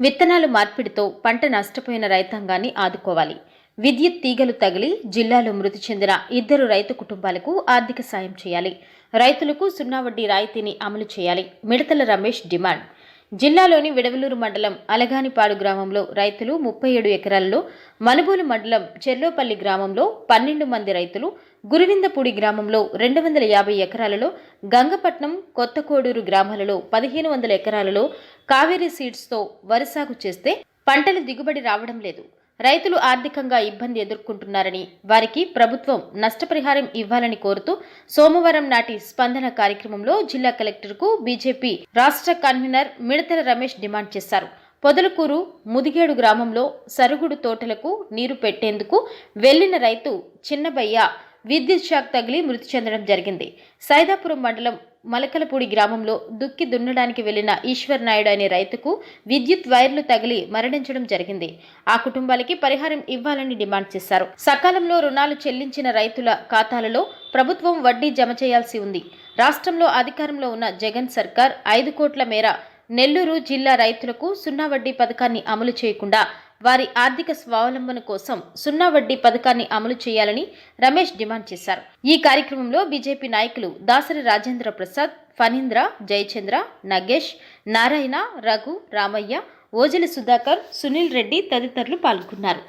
విత్తనాలు మార్పిడితో పంట నష్టపోయిన రైతాంగాన్ని ఆదుకోవాలి. విద్యుత్ తీగలు తగిలి జిల్లాలో మృతి చెందిన ఇద్దరు రైతు కుటుంబాలకు ఆర్థిక సాయం చేయాలి. రైతులకు సున్నా వడ్డీ రాయితీని అమలు చేయాలి. మిడతల రమేష్ డిమాండ్. జిల్లాలోని విడవలూరు మండలం అలగానిపాడు గ్రామంలో రైతులు ముప్పై ఏడు ఎకరాల్లో మనుబోలు మండలం చెర్లోపల్లి గ్రామంలో పన్నెండు మంది రైతులు గురువిందపూడి గ్రామంలో రెండు వందల యాభై ఎకరాలలో గంగపట్నం కొత్తకోడూరు గ్రామాలలో పదిహేను వందల ఎకరాలలో కావేరీ సీడ్స్తో వరి సాగు చేస్తే పంటలు దిగుబడి రావడం లేదు. రైతులు ఆర్థికంగా ఇబ్బంది ఎదుర్కొంటున్నారని వారికి ప్రభుత్వం నష్టపరిహారం ఇవ్వాలని కోరుతూ సోమవారం నాటి స్పందన కార్యక్రమంలో జిల్లా కలెక్టర్కు బీజేపీ రాష్ట్ర కన్వీనర్ మిడతల రమేష్ డిమాండ్ చేశారు. పొదలకూరు ముదిగేడు గ్రామంలో సరుగుడు తోటలకు నీరు పెట్టేందుకు వెళ్ళిన రైతు చిన్నబయ్య విద్యుత్ షాక్ తగిలి మృతి చెందడం జరిగింది. సైదాపురం మండలం మలకలపూడి గ్రామంలో దుక్కి దున్నడానికి వెళ్ళిన ఈశ్వర్ నాయుడు అనే రైతుకు విద్యుత్ వైర్లు తగిలి మరణించడం జరిగింది. ఆ కుటుంబాలకి పరిహారం ఇవ్వాలని డిమాండ్ చేశారు. సకాలంలో రుణాలు చెల్లించిన రైతుల ఖాతాలలో ప్రభుత్వం వడ్డీ జమ చేయాల్సి ఉంది. రాష్ట్రంలో అధికారంలో ఉన్న జగన్ సర్కార్ ఐదు కోట్ల మేర నెల్లూరు జిల్లా రైతులకు సున్నా వడ్డీ పథకాన్ని అమలు చేయకుండా వారి ఆర్థిక స్వావలంబన కోసం సున్నా వడ్డీ పథకాన్ని అమలు చేయాలని రమేష్ డిమాండ్ చేశారు. ఈ కార్యక్రమంలో బీజేపీ నాయకులు దాసరి రాజేంద్ర ప్రసాద్ ఫణీంద్ర జయచంద్ర నగేష్ నారాయణ రఘు రామయ్య ఓజలి సుధాకర్ సునీల్ రెడ్డి తదితరులు పాల్గొన్నారు.